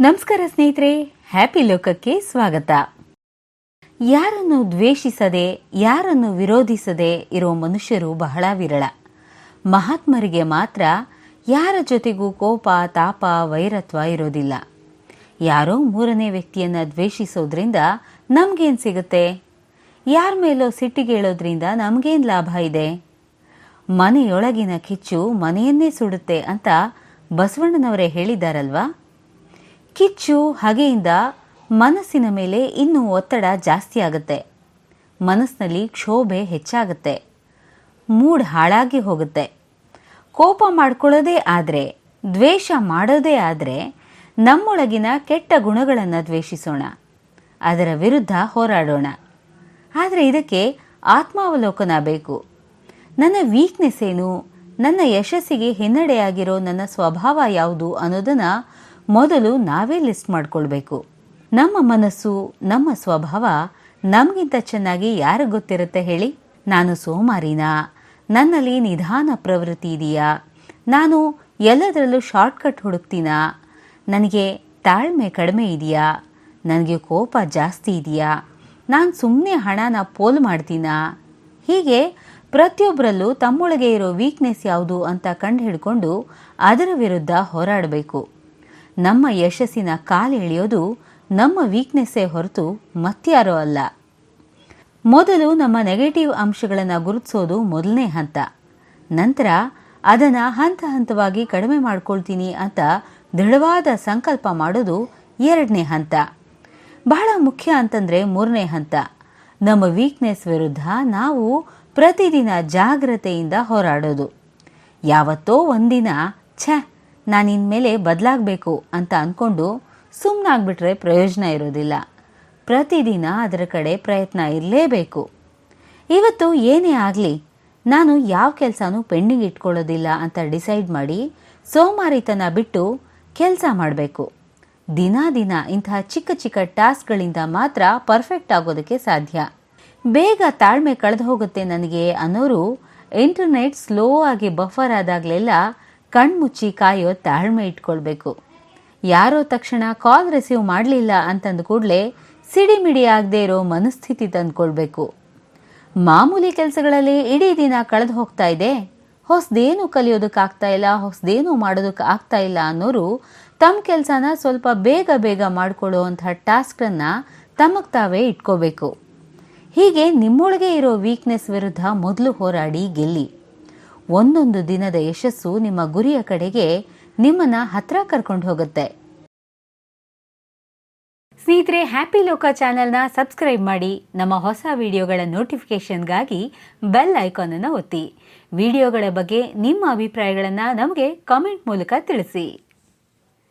ನಮಸ್ಕಾರ ಸ್ನೇಹಿತರೆ ಹ್ಯಾಪಿ ಲೋಕಕ್ಕೆ ಸ್ವಾಗತ. ಯಾರನ್ನು ದ್ವೇಷಿಸದೆ, ಯಾರನ್ನು ವಿರೋಧಿಸದೆ ಇರುವ ಮನುಷ್ಯರು ಬಹಳ ವಿರಳ. ಮಹಾತ್ಮರಿಗೆ ಮಾತ್ರ ಯಾರ ಜೊತೆಗೂ ಕೋಪ, ತಾಪ, ವೈರತ್ವ ಇರೋದಿಲ್ಲ. ಯಾರೋ ಮೂರನೇ ವ್ಯಕ್ತಿಯನ್ನ ದ್ವೇಷಿಸೋದ್ರಿಂದ ನಮ್ಗೇನು ಸಿಗುತ್ತೆ? ಯಾರ ಮೇಲೋ ಸಿಟ್ಟಿಗೇಳೋದ್ರಿಂದ ನಮಗೇನು ಲಾಭ ಇದೆ? ಮನೆಯೊಳಗಿನ ಕಿಚ್ಚು ಮನೆಯನ್ನೇ ಸುಡುತ್ತೆ ಅಂತ ಬಸವಣ್ಣನವರೇ ಹೇಳಿದ್ದಾರಲ್ವಾ ಕಿಚ್ಚು ಹಗೆಯಿಂದ ಮನಸ್ಸಿನ ಮೇಲೆ ಇನ್ನೂ ಒತ್ತಡ ಜಾಸ್ತಿ ಆಗುತ್ತೆ. ಮನಸ್ಸಿನಲ್ಲಿ ಕ್ಷೋಭೆ ಹೆಚ್ಚಾಗುತ್ತೆ. ಮೂಡ್ ಹಾಳಾಗಿ ಹೋಗುತ್ತೆ. ಕೋಪ ಮಾಡ್ಕೊಳ್ಳೋದೇ ಆದರೆ, ದ್ವೇಷ ಮಾಡೋದೇ ಆದರೆ ನಮ್ಮೊಳಗಿನ ಕೆಟ್ಟ ಗುಣಗಳನ್ನು ದ್ವೇಷಿಸೋಣ. ಅದರ ವಿರುದ್ಧ ಹೋರಾಡೋಣ. ಆದರೆ ಇದಕ್ಕೆ ಆತ್ಮಾವಲೋಕನ ಬೇಕು. ನನ್ನ ವೀಕ್ನೆಸ್ ಏನು? ನನ್ನ ಯಶಸ್ಸಿಗೆ ಹಿನ್ನಡೆಯಾಗಿರೋ ನನ್ನ ಸ್ವಭಾವ ಯಾವುದು ಅನ್ನೋದನ್ನ ಮೊದಲು ನಾವೇ ಲಿಸ್ಟ್ ಮಾಡ್ಕೊಳ್ಬೇಕು. ನಮ್ಮ ಮನಸ್ಸು, ನಮ್ಮ ಸ್ವಭಾವ ನಮಗಿಂತ ಚೆನ್ನಾಗಿ ಯಾರು ಗೊತ್ತಿರುತ್ತೆ ಹೇಳಿ? ನಾನು ಸೋಮಾರಿನಾ? ನನ್ನಲ್ಲಿ ನಿಧಾನ ಪ್ರವೃತ್ತಿ ಇದೆಯಾ? ನಾನು ಎಲ್ಲದರಲ್ಲೂ ಶಾರ್ಟ್ಕಟ್ ಹುಡುಕ್ತೀನಾ? ನನಗೆ ತಾಳ್ಮೆ ಕಡಿಮೆ ಇದೆಯಾ? ನನಗೆ ಕೋಪ ಜಾಸ್ತಿ ಇದೆಯಾ? ನಾನು ಸುಮ್ಮನೆ ಹಣನ ಪೋಲ್ ಮಾಡ್ತೀನಾ? ಹೀಗೆ ಪ್ರತಿಯೊಬ್ಬರಲ್ಲೂ ತಮ್ಮೊಳಗೆ ಇರೋ ವೀಕ್ನೆಸ್ ಯಾವುದು ಅಂತ ಕಂಡು ಹಿಡ್ಕೊಂಡು ಅದರ ವಿರುದ್ಧ ಹೋರಾಡಬೇಕು. ನಮ್ಮ ಯಶಸ್ಸಿನ ಕಾಲೆಳೆಯೋದು ನಮ್ಮ ವೀಕ್ನೆಸ್ಸೇ ಹೊರತು ಮತ್ಯಾರೋ ಅಲ್ಲ. ಮೊದಲು ನಮ್ಮ ನೆಗೆಟಿವ್ ಅಂಶಗಳನ್ನು ಗುರುತಿಸೋದು ಮೊದಲನೇ ಹಂತ. ನಂತರ ಅದನ್ನು ಹಂತ ಹಂತವಾಗಿ ಕಡಿಮೆ ಮಾಡ್ಕೊಳ್ತೀನಿ ಅಂತ ದೃಢವಾದ ಸಂಕಲ್ಪ ಮಾಡೋದು ಎರಡನೇ ಹಂತ. ಬಹಳ ಮುಖ್ಯ ಅಂತಂದರೆ ಮೂರನೇ ಹಂತ. ನಮ್ಮ ವೀಕ್ನೆಸ್ ವಿರುದ್ಧ ನಾವು ಪ್ರತಿದಿನ ಜಾಗ್ರತೆಯಿಂದ ಹೋರಾಡೋದು. ಯಾವತ್ತೋ ಒಂದಿನ ಛೆ ನಾನು ಇನ್ಮೇಲೆ ಬದಲಾಗಬೇಕು ಅಂತ ಅಂದ್ಕೊಂಡು ಸುಮ್ಮನಾಗ್ಬಿಟ್ರೆ ಪ್ರಯೋಜನ ಇರೋದಿಲ್ಲ. ಪ್ರತಿದಿನ ಅದರ ಕಡೆ ಪ್ರಯತ್ನ ಇರಲೇಬೇಕು. ಇವತ್ತು ಏನೇ ಆಗಲಿ, ನಾನು ಯಾವ ಕೆಲಸನೂ ಪೆಂಡಿಂಗ್ ಇಟ್ಕೊಳ್ಳೋದಿಲ್ಲ ಅಂತ ಡಿಸೈಡ್ ಮಾಡಿ ಸೋಮಾರಿತನ ಬಿಟ್ಟು ಕೆಲಸ ಮಾಡಬೇಕು. ದಿನ ದಿನ ಇಂತಹ ಚಿಕ್ಕ ಚಿಕ್ಕ ಟಾಸ್ಕ್ಗಳಿಂದ ಮಾತ್ರ ಪರ್ಫೆಕ್ಟ್ ಆಗೋದಕ್ಕೆ ಸಾಧ್ಯ. ಬೇಗ ತಾಳ್ಮೆ ಕಳೆದು ಹೋಗುತ್ತೆ ನನಗೆ ಅನ್ನೋರು ಇಂಟರ್ನೆಟ್ ಸ್ಲೋ ಆಗಿ ಬಫರ್ ಆದಾಗಲೆಲ್ಲ ಕಣ್ಮುಚ್ಚಿ ಕಾಯೋ ತಾಳ್ಮೆ ಇಟ್ಕೊಳ್ಬೇಕು. ಯಾರೋ ತಕ್ಷಣ ಕಾಲ್ ರಿಸೀವ್ ಮಾಡಲಿಲ್ಲ ಅಂತಂದ ಕೂಡಲೇ ಸಿಡಿಮಿಡಿ ಆಗದೆ ಇರೋ ಮನಸ್ಥಿತಿ ತಂದ್ಕೊಳ್ಬೇಕು. ಮಾಮೂಲಿ ಕೆಲಸಗಳಲ್ಲಿ ಇಡೀ ದಿನ ಕಳೆದು ಹೋಗ್ತಾ ಇದೆ. ಹೊಸದೇನು ಕಲಿಯೋದಕ್ಕಾಗ್ತಾ ಇಲ್ಲ, ಹೊಸದೇನು ಮಾಡೋದಕ್ಕೆ ಆಗ್ತಾ ಇಲ್ಲ ಅನ್ನೋರು ತಮ್ಮ ಕೆಲಸನ ಸ್ವಲ್ಪ ಬೇಗ ಬೇಗ ಮಾಡಿಕೊಳ್ಳೋ ಅಂಥ ಟಾಸ್ಕನ್ನು ತಮಗೆ ತಾವೇ ಇಟ್ಕೋಬೇಕು. ಹೀಗೆ ನಿಮ್ಮೊಳಗೆ ಇರೋ ವೀಕ್ನೆಸ್ ವಿರುದ್ಧ ಮೊದಲು ಹೋರಾಡಿ ಗೆಲ್ಲಿ. ಒಂದೊಂದು ದಿನದ ಯಶಸ್ಸು ನಿಮ್ಮ ಗುರಿಯ ಕಡೆಗೆ ನಿಮ್ಮನ್ನ ಹತ್ರ ಕರ್ಕೊಂಡು ಹೋಗುತ್ತೆ. ಸ್ನೇಹಿತರೆ ಹ್ಯಾಪಿ ಲೋಕ ಚಾನೆಲ್ನ ಸಬ್ಸ್ಕ್ರೈಬ್ ಮಾಡಿ, ನಮ್ಮ ಹೊಸ ವಿಡಿಯೋಗಳ ನೋಟಿಫಿಕೇಷನ್ಗಾಗಿ ಬೆಲ್ ಐಕಾನ್ ಅನ್ನು ಒತ್ತಿ. ವಿಡಿಯೋಗಳ ಬಗ್ಗೆ ನಿಮ್ಮ ಅಭಿಪ್ರಾಯಗಳನ್ನು ನಮಗೆ ಕಾಮೆಂಟ್ ಮೂಲಕ ತಿಳಿಸಿ.